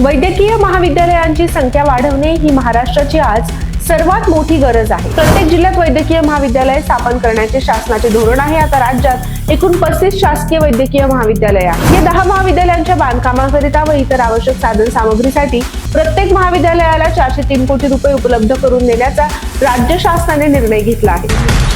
वैद्यकीय महाविद्यालयांची संख्या वाढवणे ही महाराष्ट्राची आज सर्वात मोठी गरज आहे. प्रत्येक जिल्ह्यात वैद्यकीय महाविद्यालय स्थापन करण्याचे शासनाचे धोरण आहे. आता राज्यात एकूण पस्तीस शासकीय वैद्यकीय महाविद्यालय आहे या दहा महाविद्यालयांच्या बांधकामाकरिता व इतर आवश्यक साधन सामग्रीसाठी प्रत्येक महाविद्यालयाला चारशे तीन कोटी रुपये उपलब्ध करून देण्याचा राज्य शासनाने निर्णय घेतला आहे.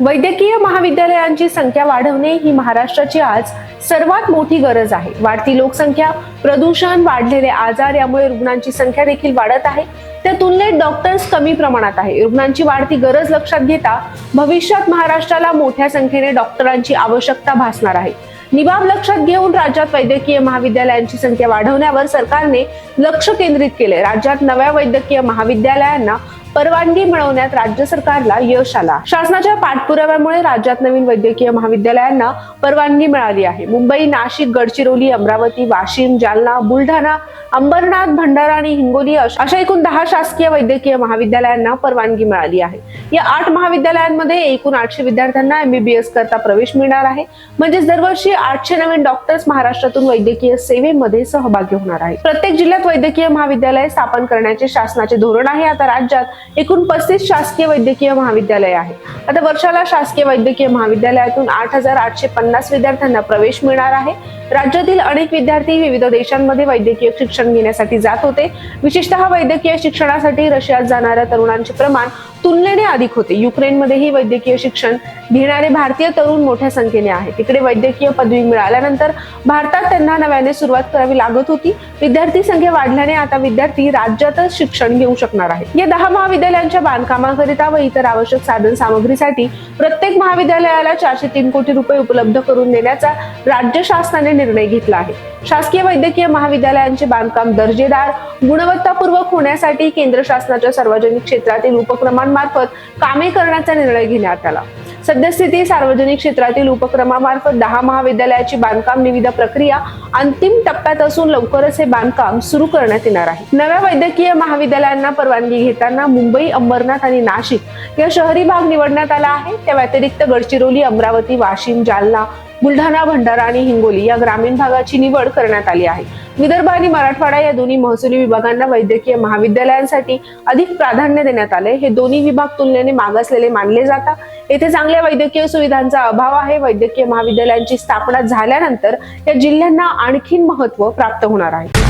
वैद्यकीय महाविद्यालयांची संख्या वाढवणे ही महाराष्ट्राची आज सर्वात मोठी गरज आहे. वाढती लोकसंख्या प्रदूषण वाढलेले आजार यामुळे रुग्णांची संख्या देखील वाढत आहे. त्या तुलनेत डॉक्टर्स कमी प्रमाणात आहे. रुग्णांची वाढती गरज लक्षात घेता भविष्यात महाराष्ट्राला मोठ्या संख्येने डॉक्टरांची आवश्यकता भासणार आहे. निबाब लक्षात घेऊन राज्यात वैद्यकीय महाविद्यालयांची संख्या वाढवण्यावर सरकारने लक्ष केंद्रित केले राज्यात नव्या वैद्यकीय महाविद्यालयांना परवानगी मिळवण्यात राज्य सरकारला यश आला. शासनाच्या पाठपुराव्यामुळे राज्यात नवीन वैद्यकीय महाविद्यालयांना परवानगी मिळाली आहे. मुंबई नाशिक गडचिरोली अमरावती वाशिम जालना बुलढाणा अंबरनाथ भंडारा आणि हिंगोली अशा एकूण दहा शासकीय वैद्यकीय महाविद्यालयांना परवानगी मिळाली आहे. या आठ महाविद्यालयांमध्ये एकूण आठशे विद्यार्थ्यांना एमबीबीएस करता प्रवेश मिळणार आहे. म्हणजेच दरवर्षी आठशे नवीन डॉक्टर्स महाराष्ट्रातून वैद्यकीय सेवेमध्ये सहभागी होणार आहेत. प्रत्येक जिल्ह्यात वैद्यकीय महाविद्यालय स्थापन करण्याचे शासनाचे धोरण आहे. आता राज्यात एकूण पस्तीस शासकीय वैद्यकीय महाविद्यालय आहे. आता वर्षाला शासकीय वैद्यकीय महाविद्यालयातून आठ हजार आठशे पन्नास विद्यार्थ्यांना प्रवेश मिळणार आहे. राज्यातील अनेक विद्यार्थी विविध देशांमध्ये वैद्यकीय शिक्षण घेण्यासाठी जात होते. विशेषतः वैद्यकीय शिक्षणासाठी रशियात जाणाऱ्या तरुणांचे प्रमाण तुलनेने अधिक होते. युक्रेनमध्येही वैद्यकीय शिक्षण घेणारे भारतीय तरुण मोठ्या संख्येने आहेत. तिकडे वैद्यकीय पदवी मिळाल्यानंतर भारतात त्यांना नव्याने सुरुवात करावी लागत होती. विद्यार्थी संख्या वाढल्याने आता विद्यार्थी राज्यातच शिक्षण घेऊ शकणार आहेत. या दहा महाविद्यालयांच्या बांधकामाकरिता व इतर आवश्यक साधन सामग्रीसाठी प्रत्येक महाविद्यालयाला चारशे तीन कोटी रुपये उपलब्ध करून देण्याचा राज्य शासनाने निर्णय घेतला आहे. शासकीय वैद्यकीय महाविद्यालयांचे बांधकाम दर्जेदार गुणवत्तापूर्वक होण्यासाठी केंद्र शासनाच्या सार्वजनिक क्षेत्रातील उपक्रमांमार्फत कामे करण्याचा निर्णय घेण्यात आला. सद्यस्थिती सार्वजनिक क्षेत्रातील उपक्रमामार्फत दहा महाविद्यालयाची बांधकाम निविदा प्रक्रिया अंतिम टप्प्यात असून लवकरच हे बांधकाम सुरू करण्यात येणार आहे. नव्या वैद्यकीय महाविद्यालयांना परवानगी घेताना मुंबई अंबरनाथ आणि नाशिक या शहरी भाग निवडण्यात आला आहे. त्या व्यतिरिक्त गडचिरोली अमरावती वाशिम जालना बुलढाणा भंडारा आणि हिंगोली या ग्रामीण भागाची निवड करण्यात आली आहे. विदर्भ आणि मराठवाडा या दोन्ही महसुली विभागांना वैद्यकीय महाविद्यालयांसाठी अधिक प्राधान्य देण्यात आले हे दोन्ही विभाग तुलनेने मागासलेले मानले जातात येथे चांगल्या वैद्यकीय सुविधांचा अभाव आहे. वैद्यकीय महाविद्यालयांची स्थापना झाल्यानंतर या जिल्ह्यांना आणखीन महत्त्व प्राप्त होणार आहे.